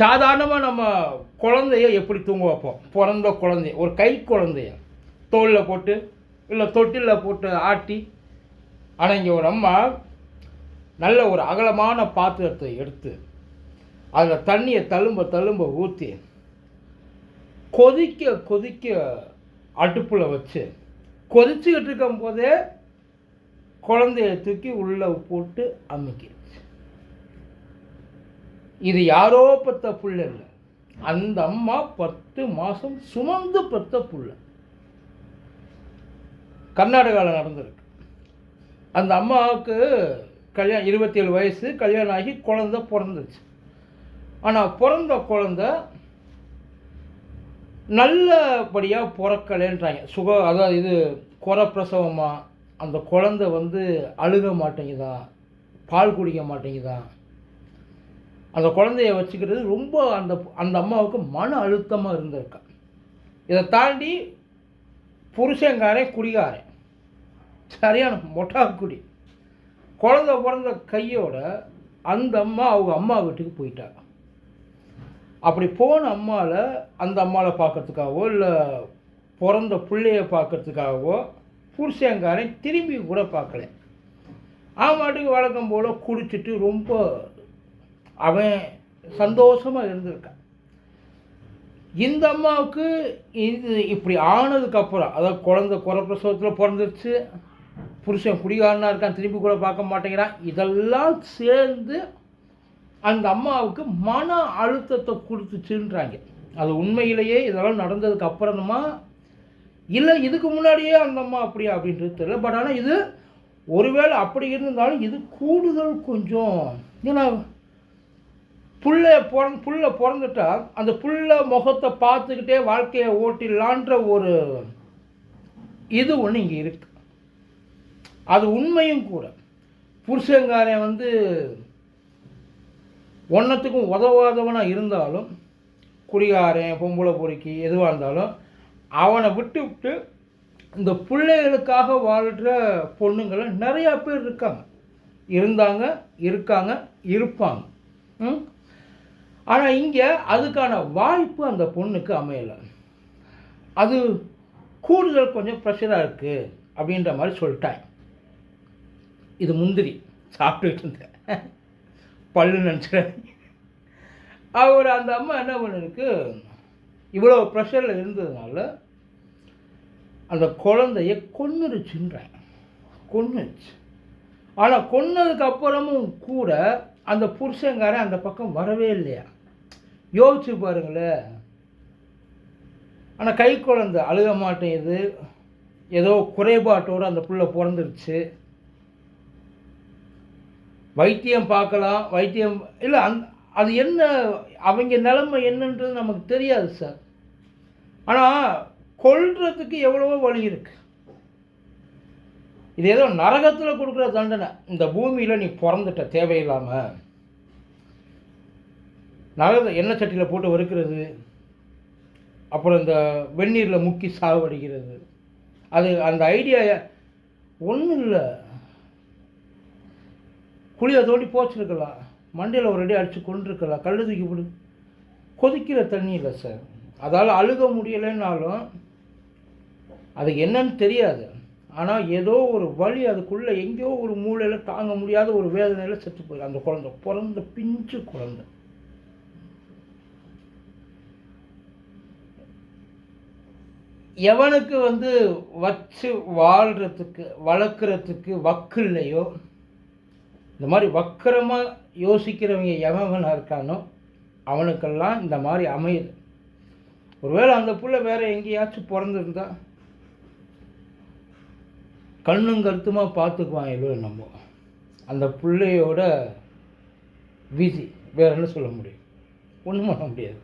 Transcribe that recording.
சாதாரணமாக நம்ம குழந்தைய எப்படி தூங்க வைப்போம்? பிறந்த குழந்தைய. ஒரு கை குழந்தைய. தோளில் போட்டு இல்லை தொட்டிலில் போட்டு ஆட்டி ஆனால் இங்கே ஒரு அம்மா நல்ல ஒரு அகலமான பாத்திரத்தை எடுத்து அதில் தண்ணியை தழும்ப தழும்ப ஊற்றி கொதிக்க கொதிக்க அடுப்பில் வச்சு கொதிச்சுக்கிட்டு இருக்கும் போதே குழந்தைய தூக்கி உள்ளே போட்டு அமைக்கிறேன் இது யாரோ பெத்த புள்ள இல்லை அந்த அம்மா பத்து மாதம் சுமந்து பெத்த புள்ள கர்நாடகாவில் நடந்திருக்கு. அந்த அம்மாவுக்கு கல்யாணம் இருபத்தேழு வயசு கல்யாணம் ஆகி குழந்த பிறந்துச்சு. ஆனால் பிறந்த குழந்த நல்லபடியாக பிறக்கலைன்றாங்க. சுக அதாவது இது குறை பிரசவமாக அந்த குழந்தை வந்து அழுக மாட்டேங்குதா? பால் குடிக்க மாட்டேங்குதா? அந்த குழந்தைய வச்சுக்கிறது ரொம்ப அந்த அந்த அம்மாவுக்கு மன அழுத்தமாக இருந்திருக்கா. இதை தாண்டி புருஷங்காரன் குடிகாரன். சரியான மொட்டா குடி. குழந்தை பிறந்த கையோட அந்த அம்மா அவங்க அம்மா வீட்டுக்கு போயிட்டாங்க அப்படி போன அம்மாவில் அந்த அம்மாவை பார்க்கறதுக்காகவோ இல்லை பிறந்த பிள்ளைய பார்க்கறதுக்காகவோ புருஷங்காரன் திரும்பி கூட பார்க்கல. அவன் மாட்டுக்கு வழக்கம் போல் குடிச்சிட்டு ரொம்ப அவன் சந்தோஷமாக இருந்திருக்கான். இந்த அம்மாவுக்கு இது இப்படி ஆனதுக்கப்புறம் அதாவது குழந்த குறப்பிரசவத்தில் பிறந்துருச்சு புருஷன் குடிகாரனாக இருக்கான் திரும்பி கூட பார்க்க மாட்டேங்கிறான் இதெல்லாம் சேர்ந்து அந்த அம்மாவுக்கு மன அழுத்தத்தை கொடுத்துச்சுன்றாங்க. அது உண்மையிலேயே இதெல்லாம் நடந்ததுக்கு அப்புறமா இல்லை இதுக்கு முன்னாடியே அந்த அம்மா அப்படியா அப்படின்றது தெரியல. பட் ஆனால் இது ஒருவேளை அப்படி இருந்தாலும் இது கூடுதல் கொஞ்சம் ஏன்னா புள்ள பிறந் புள்ள பிறந்துட்டா அந்த புள்ள முகத்தை பார்த்துக்கிட்டே வாழ்க்கையை ஓட்டிடலான்ற ஒரு இது ஒன்று இங்கே இருக்கு. அது உண்மையும் கூட. புருஷங்காரன் வந்து ஒன்றத்துக்கும் உதவாதவனாக இருந்தாலும் குடிகாரன் பொம்பளை பொறுக்கி எதுவாக இருந்தாலும் அவனை விட்டு விட்டு இந்த பிள்ளைகளுக்காக வாழ்கிற பொண்ணுங்களை நிறையா பேர் இருக்காங்க. இருந்தாங்க இருக்காங்க இருப்பாங்க. ம்? ஆனால் இங்கே அதுக்கான வாய்ப்பு அந்த பொண்ணுக்கு அமையலை. அது கூடுதல் கொஞ்சம் ப்ரெஷராக இருக்குது அப்படின்ற மாதிரி சொல்லிட்டாங்க. இது முந்திரி. சாப்பிட்டுட்டு இருந்தேன். பல்லு நினச்சிட்டேன் அவர் அந்த அம்மா என்ன பண்ணிருக்கு இவ்வளோ ப்ரெஷரில் இருந்ததுனால அந்த குழந்தைய கொன்னுருச்சுன்றாங்க. கொன்னுருச்சு. ஆனால் கொன்னதுக்கு அப்புறமும் கூட அந்த புருஷங்காரன் அந்த பக்கம் வரவே இல்லையா? யோசிச்சு பாருங்களேன். ஆனால் கை குழந்தை அழுக மாட்டேங்குது. ஏதோ குறைபாட்டோடு அந்த புள்ள பிறந்துருச்சு. வைத்தியம் பார்க்கலாம் வைத்தியம் இல்லை அந் அது என்ன அவங்க நிலைமை என்னன்றது நமக்கு தெரியாது சார். ஆனால் கொள்றதுக்கு எவ்வளவோ வழி இருக்கு. இது ஏதோ நரகத்தில் கொடுக்குற தண்டனை. இந்த பூமியில் நீ பிறந்துட்ட தேவையில்லாமல் நரக எண்ணெய் சட்டியில் போட்டு வறுக்கிறது அப்புறம் இந்த வெந்நீரில் முக்கி சாவடிக்கிறது. அது அந்த ஐடியா ஒன்றும் இல்லை. குழியை தோண்டி போச்சிருக்கலாம். மண்டையில் ஒரு அடி அடித்து கொண்டிருக்கலாம் கல் தூக்கி விடு கொதிக்கிற தண்ணி இல்லை சார் அதால் அழுக முடியலைன்னாலும் அது என்னன்னு தெரியாது. ஆனால் ஏதோ ஒரு வழி அதுக்குள்ளே எங்கேயோ ஒரு மூளையில் தாங்க முடியாத ஒரு வேதனையில் செத்து போயிடும் அந்த குழந்தை பிறந்த பிஞ்சு குழந்தை. எவனுக்கு வந்து வச்சு வாழ்கிறதுக்கு வளர்க்குறதுக்கு வக்கு இல்லையோ இந்த மாதிரி வக்கரமாக யோசிக்கிறவங்க எவன் இருக்கானோ அவனுக்கெல்லாம் இந்த மாதிரி அமையுது. ஒருவேளை அந்த புள்ள வேற எங்கேயாச்சும் பிறந்திருந்தா கண்ணும் கருத்துமாக பார்த்துக்குவான் எவ்வளோ நம்ம அந்த பிள்ளையோட விதி வேற என்ன சொல்ல முடியும்? ஒன்றும் பண்ண முடியாது.